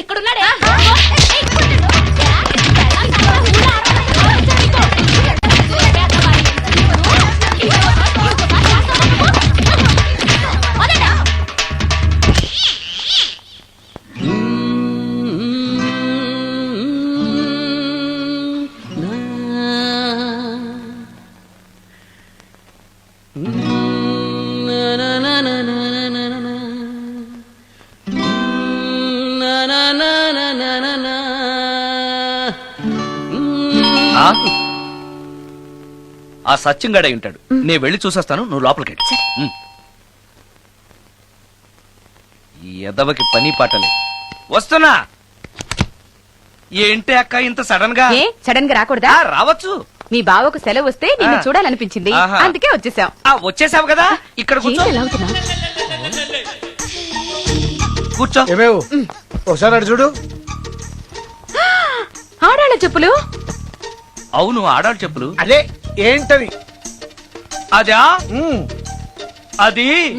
ఇక్కడ ఉన్నాడే ఆ? సత్యం గడై ఉంటాడు. నేను వెళ్ళి చూసొస్తాను నువ్వు లోపలికి. ఈ ఎదవకి పని పాటలే వస్తున్నా! ఏంటి అక్క ఇంత సడన్గా? ఏ సడన్గా రాకూడదా? ఆ, రావచ్చు. మీ బావకు సెలవు వస్తే నిన్ను ఆ. చూడాలనిపించింది. ఆహా. అందుకే వచ్చేసాం. ఆ వచ్చేసావు కదా? ఇక్కడ కూర్చో. ఏంటి ఎలా అవుతున్నావ్? కూర్చో. ఏమేవు? ఒకసారి అటు చూడు. ఆడాళ్ళ చెప్పులు? అవును ఆడాడు చెప్పులు. అదే ఏంటని అదా? అది.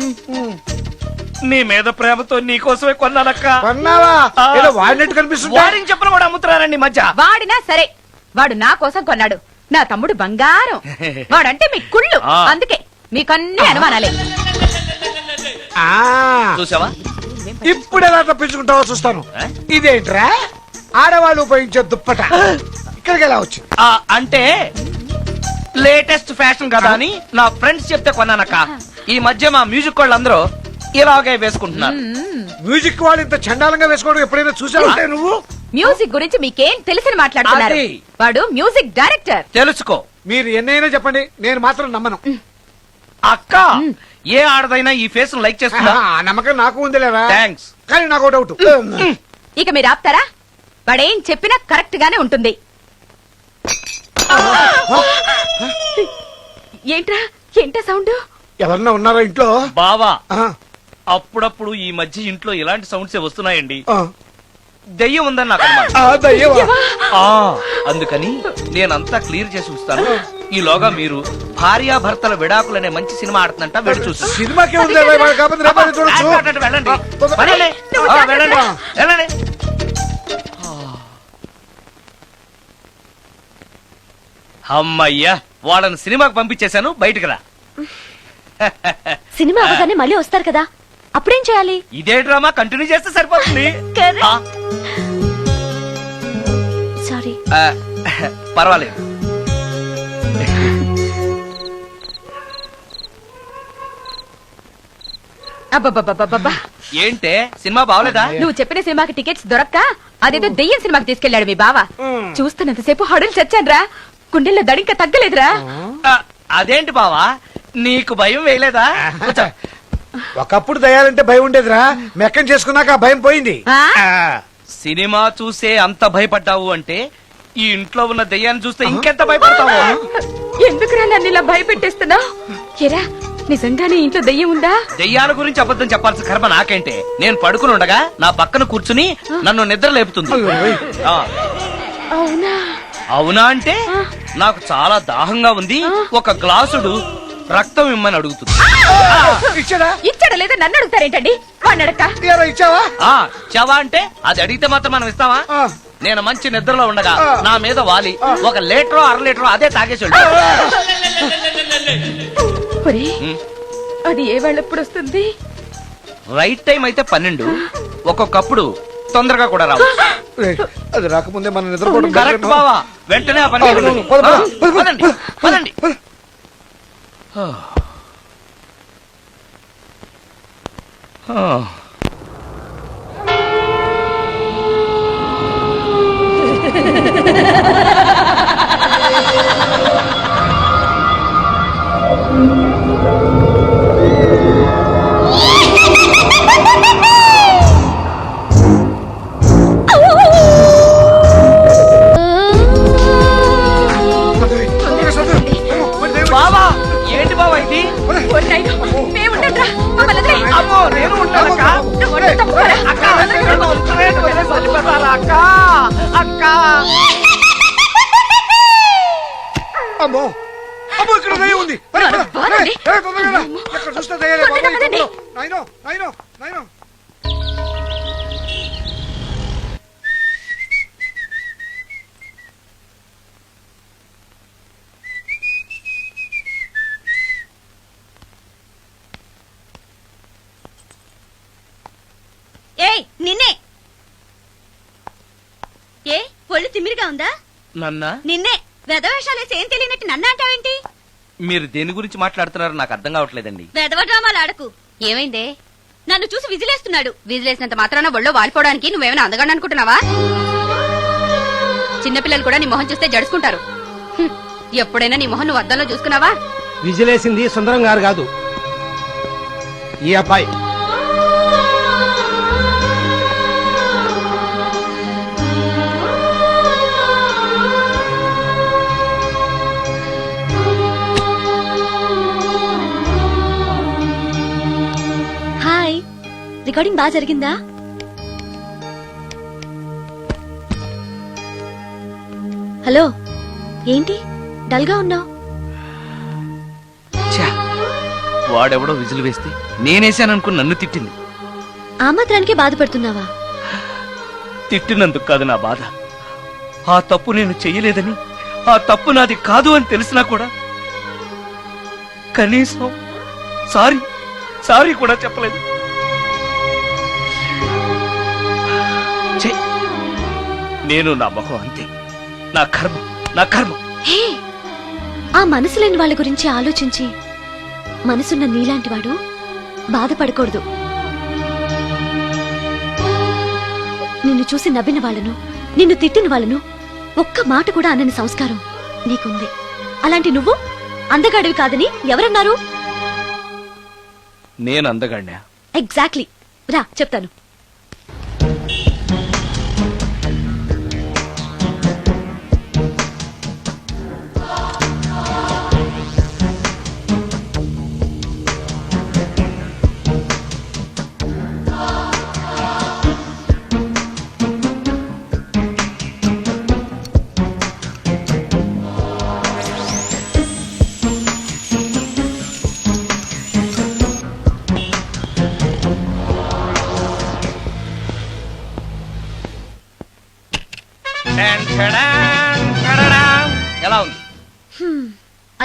నీ మీద ప్రేమతో నీకోసమే కొన్నానక్క. కొన్నావా. ఏదో వాడినట్టు వాడిని కూడా అమ్ముతున్నారండి మధ్య? వాడినా సరే. వాడు నా కోసం కొన్నాడు. నా తమ్ముడు బంగారం. వాడంటే మీ కుళ్ళు. అందుకే మీకన్నీ అనుమానాలే. ఆ, చూసావా? ఇప్పుడు ఎలా తప్పించుకుంటావో చూస్తాను? ఇదేంట్రా? ఆడవాళ్ళు ఉపయోగించే దుప్పట. ఇక్కడికి ఎలా వచ్చింది? ఆ, అంటే లేటెస్ట్ ఫ్యాషన్ కదా అని నా ఫ్రెండ్స్ చెప్తే కొన్నానక్క. ఈ మధ్య మా మ్యూజిక్ వాళ్ళందరూ ఇలాగే వేసుకుంటున్నారు. మ్యూజిక్ వాళ్ళు ఇంత చండాలంగా వేసుకోవడం ఎప్పుడైనా చూసావా? నువ్వు? మ్యూజిక్ గురించి మీకేం తెలిసిన మాట్లాడుతున్నారు? అది. వాడు మ్యూజిక్ డైరెక్టర్. తెలుసుకో. మీరు ఎన్నైనా చెప్పండి నేను మాత్రం నమ్మను. అక్క ఏ ఆడదైనా ఈ ఫేస్ లైక్ చేస్తుందా? ఆ నమ్మకం నాకు ఉంది థ్యాంక్స్. కానీ నాకు డౌట్ ఇక మీరు ఆపుతారా? వాడేం చెప్పినా కరెక్ట్ గానే ఉంటుంది ఏంట్రా? ఏంటా సౌండ్? ఎవరన్నా ఉన్నారా ఇంట్లో? బావా ఆ, అప్పుడప్పుడు ఈ మధ్య ఇంట్లో ఇలాంటి సౌండ్స్ వస్తున్నాయండి. ఆ. దెయ్యం ఉందని నాకు అనుమానం. ఆ, దయ్యమా? ఆ అందుకని నేనంతా క్లియర్ చేసి ఉంచుతాను. ఈలోగా మీరు భార్యాభర్తల విడాకులనే మంచి సినిమా ఆడుతుందంట వెళ్ళి చూసి. సినిమాకి ఉంది కాకపోతే రేపటి చూడొచ్చు. వెళ్ళండి. ఆ, తొందరగా. వెళ్ళండి. నువ్వు ఆ, జాగ్రత్త. వెళ్ళండి. వెళ్ళండి. అమ్మయ్యా వాళ్ళని సినిమాకి పంపించేశాను బయటికి రా. సినిమా అవగానే మళ్ళీ వస్తారు కదా. అప్పుడేం చేయాలి? ఇదే డ్రామా కంటిన్యూ చేస్తే సరిపోతుంది. ఆ, సారీ ఆ, పర్వాలేదు. అబ్బబ్బబ్బబ్బబ్బా ఏంటే సినిమా బాగలేదా నువ్వు చెప్పిన సినిమాకి టికెట్స్ దొరక్క? అదేదో దెయ్యం సినిమాకి తీసుకెళ్ళాడు మీ బావ. చూస్తున్నంతసేపు హడులు చచ్చాన్రా. గుండెల్లో దడింక తగ్గలేదురా. ఆ, అదేంటి బావా? నీకు భయం వేయలేదా? కూర్చో. ఒకప్పుడు దయాలంటే భయం ఉండేదిరా. మెక్కం చేసుకున్నాక ఆ భయం పోయింది. ఆ? ఆ, సినిమా చూసే అంత భయపడ్డావు అంటే ఈ ఇంట్లో ఉన్న దెయ్యాన్ని చూస్తే ఇంకెంత భయపడతావు? ఎందుకురా నన్ను ఇలా భయపెట్టేస్తున్నావు? ఎరా నిజంగానే ఇంట్లో దెయ్యం ఉందా? దెయ్యాల గురించి అబద్ధం చెప్పాల్సిన కర్మ నాకేంటే నేను పడుకుని ఉండగా నా పక్కన కూర్చుని నన్ను నిద్ర లేపుతుంది. ఆ, అవునా? అవునా అంటే? నాకు చాలా దాహంగా ఉంది. ఒక గ్లాసుడు రక్తం ఇమ్మని అడుగుతుంది. ఇచ్చాడా? ఇచ్చడ లేదా నన్ను అడుగుతారేంటండి? వాడిని అడక్క ఇయ్యారా, ఇచ్చావా? ఆ చవా అంటే? అది అడిగితే మాత్రం మనం ఇస్తావా. నేను మంచి నిద్రలో ఉండగా. నా మీద వాలి. ఒక లీటరో అర లీటరో అదే తాగేసి. అది ఏ వాళ్ళెప్పుడు వస్తుంది? రైట్ టైం అయితే పన్నెండు. ఒక్కొక్కప్పుడు తొందరగా కూడా రావు రేయ్, అది రాకముందే మనం నిద్రపోవడం కరెక్ట్? బావా వెంటనే ఆ పని చేయండి. పద, పద, ఆ, పద, పద, పదండి, పద, పదండి. ఆ. దయ్యాలే. నాయనో నాయనో నాయనో. ఏయ్ నిన్నే. ఏ ఒళ్ళు తిమ్మిరిగా ఉందా? నన్న? నిన్నే. వెధవేషాలేసి ఏం తెలియనట్టు నన్ను అంటావేంటి? మీరు దేని గురించి మాట్లాడుతున్నారో నాకు అర్థం కావట్లేదండి. వెధవ డ్రామాలు ఆడకు. ఏమైందే? నన్ను చూసి విజిలేస్తున్నాడు. విజిలేసినంత మాత్రాన ఒళ్ళో వాలిపోవడానికి నువ్వేమైనా అందగాడు అనుకుంటున్నావా? చిన్నపిల్లలు కూడా నీ మొహం చూస్తే జడుచుకుంటారు. హ్మ్. ఎప్పుడైనా నీ మొహన్ నువ్వు అద్దంలో చూసుకున్నావా? విజిలేసింది సుందరం గారు కాదు. ఈ అబ్బాయి. రికార్డింగ్ బాగా జరిగిందా? హలో ఏంటి? డల్గా ఉన్నావు వాడెవడో విజిల్ వేస్తే నేనేసాననుకుని నన్ను తిట్టింది. ఆ మాత్రానికే బాధపడుతున్నావా? తిట్టినందుకు కాదు నా బాధ. ఆ తప్పు నేను చెయ్యలేదని ఆ తప్పు నాది కాదు అని తెలిసినా కూడా కనీసం సారీ సారీ కూడా చెప్పలేదు. నేను నా మొహం అంతే. నా కర్మ నా కర్మ. హే ఆ మనసు లేని వాళ్ళ గురించి ఆలోచించి మనసున్న నీలాంటి వాడు బాధపడకూడదు. నిన్ను చూసి నవ్విన వాళ్ళను నిన్ను తిట్టిన వాళ్ళను ఒక్క మాట కూడా అనని సంస్కారం నీకుంది. అలాంటి నువ్వు అందగాడివి కాదని ఎవరన్నారు? నేను అందగాడినా? ఎగ్జాక్ట్లీ రా చెప్తాను.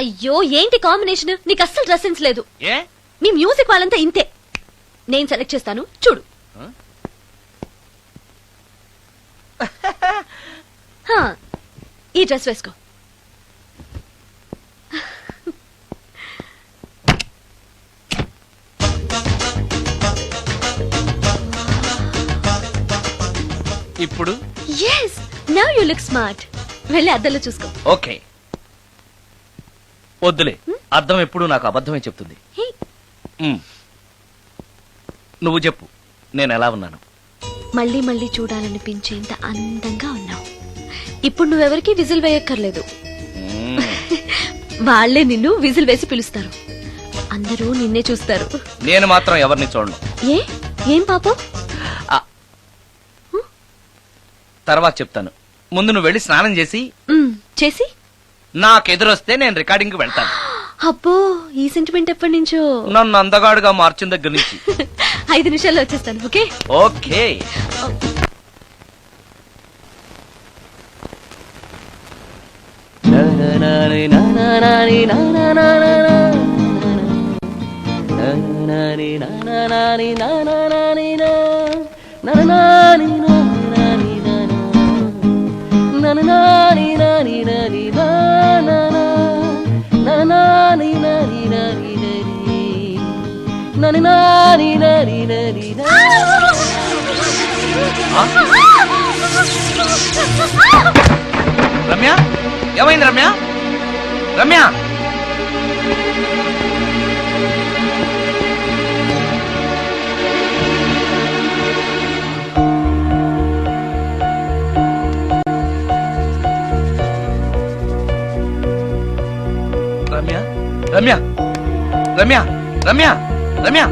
అయ్యో ఏంటి కాంబినేషన్ నీకు అస్సలు డ్రెస్సెన్స్ లేదు. ఏ? మీ మ్యూజిక్ వాళ్ళంతా ఇంతే. నేను సెలెక్ట్ చేస్తాను. చూడు. హా, ఈ డ్రెస్ వేసుకో. ఇప్పుడు? Yes now you look smart వెళ్ళి అద్దంలో చూసుకో. ఓకే. వద్దులే. అర్థం ఎప్పుడు నాకు అబద్ధమే చెప్తుంది. ఉమ్. నువ్వు చెప్పు. నేను ఎలా ఉన్నాను? మళ్ళీ మళ్ళీ చూడాలనిపించేంత అందంగా ఉన్నావు. ఇప్పుడు నువ్వెవరికి విజిల్ వేయక్కర్లేదు. ఉమ్. వాళ్ళే నిన్ను విజిల్ వేసి పిలుస్తారు. అందరూ నిన్నే చూస్తారు. నేను మాత్రం ఎవరిని చూడను. ఏ? ఏం పాపం? ఆ. తర్వాత చెప్తాను. ముందు నువ్వు వెళ్ళి స్నానం చేసి మ్, చేసి? నాకు ఎదురొస్తే నేను రికార్డింగ్ వెళ్తాను. అబ్బో ఈ సెంటిమెంట్ ఎప్పటి నుంచో? నన్ను అందగాడుగా మార్చిన దగ్గర నుంచి. ఐదు నిమిషాల్లో వచ్చేస్తాను ఓకే? ఓకే. రమ్య ரம்யா? ஏமாயிந்த ரம்யா? ரம்யா? ரம்யா? ரம்யா? ரம்யா? ரம்யா? రమ్య?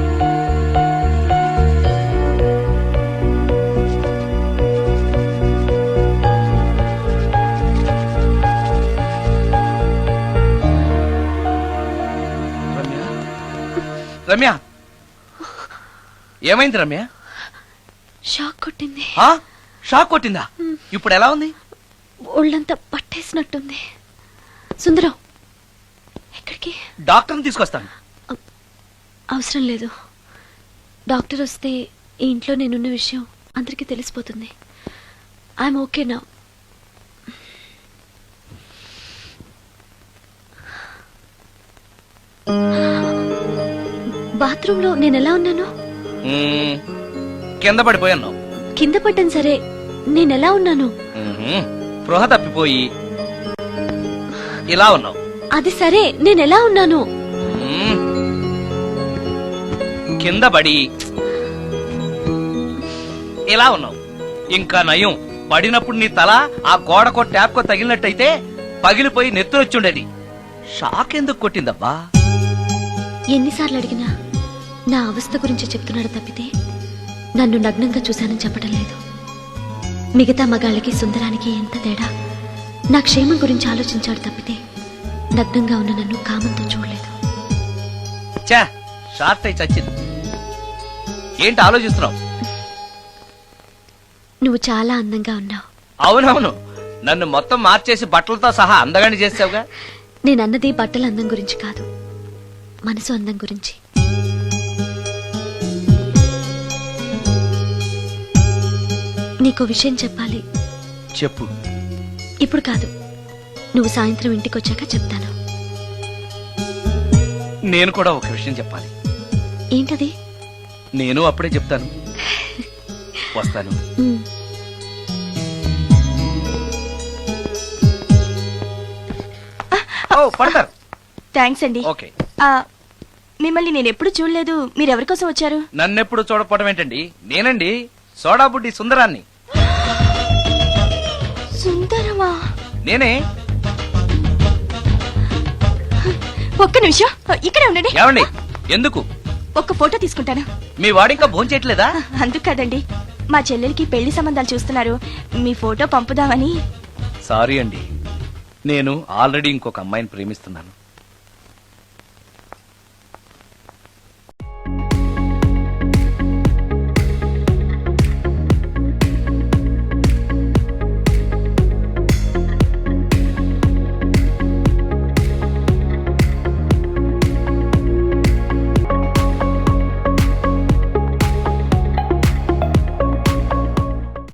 రమ్య? ఏమైంది రమ్య? షాక్ కొట్టింది. ఆ? షాక్ కొట్టిందా? ఇప్పుడు ఎలా ఉంది? ఒళ్ళంతా పట్టేసినట్టుంది. సుందరం ఎక్కడికి? డాక్టర్ని తీసుకొస్తాను. అవసరం లేదు. డాక్టర్ వస్తే ఈ ఇంట్లో నేనున్న విషయం అందరికీ తెలిసిపోతుంది. ఐఎమ్ ఓకే నా. బాత్రూంలో నేను ఎలా ఉన్నాను. కింద పడిపోయాను. కింద పడ్డాను సరే నేను ఎలా ఉన్నాను. స్పృహ తప్పిపోయి ఇలా ఉన్నావు. అది సరే నేను ఎలా ఉన్నాను? కింద పడి ఇలా ఉన్నావు. ఇంకా నయం. పడినప్పుడు నీ తల ఆ గోడకో ట్యాప్కో తగిలినట్టయితే పగిలిపోయి నెత్తురొచ్చుండేది. షాక్ ఎందుకు కొట్టిందబ్బా? ఎన్నిసార్లు అడిగినా నా అవస్థ గురించి చెప్తున్నాడు తప్పితే నన్ను నగ్నంగా చూశానని చెప్పడం లేదు. మిగతా మగాళ్ళకి సుందరానికి ఎంత తేడా? నా క్షేమం గురించి ఆలోచించాడు తప్పితే నగ్నంగా ఉన్న నన్ను కామంతో చూడలేదు. చా షార్ట్ అయి చచ్చింది. ఏంటి ఆలోచిస్తున్నావు? నువ్వు చాలా అందంగా ఉన్నావు. అవునవును. నన్ను మొత్తం మార్చేసి బట్టలతో సహా అందగాని చేసావుగా? నేనన్నది బట్టల అందం గురించి కాదు. మనసు అందం గురించి. నీకో విషయం చెప్పాలి. చెప్పు. ఇప్పుడు కాదు. నువ్వు సాయంత్రం ఇంటికి వచ్చాక చెప్తాను. నేను కూడా ఒక విషయం చెప్పాలి. ఏంటది? నేను అప్పుడే చెప్తాను. వస్తాను. పడతారు. థ్యాంక్స్ అండి. ఓకే. మిమ్మల్ని నేను ఎప్పుడు చూడలేదు. మీరు ఎవరి కోసం వచ్చారు? నన్నెప్పుడు చూడకపోవడం ఏంటండి? నేనండి సోడా బుడ్డి సుందరాన్ని. సుందరమా? నేనే. ఒక్క నిమిషం. ఇక్కడే ఉండండి. ఏమండి? ఎందుకు? ఒక్క ఫోటో తీసుకుంటాను. మీ వాడింకా భోంచేయట్లేదా అందుకు కదండి. మా చెల్లెలికి పెళ్ళి సంబంధాలు చూస్తున్నారు. మీ ఫోటో పంపుదామని. సారీ అండి. నేను ఆల్రెడీ ఇంకొక అమ్మాయిని ప్రేమిస్తున్నాను.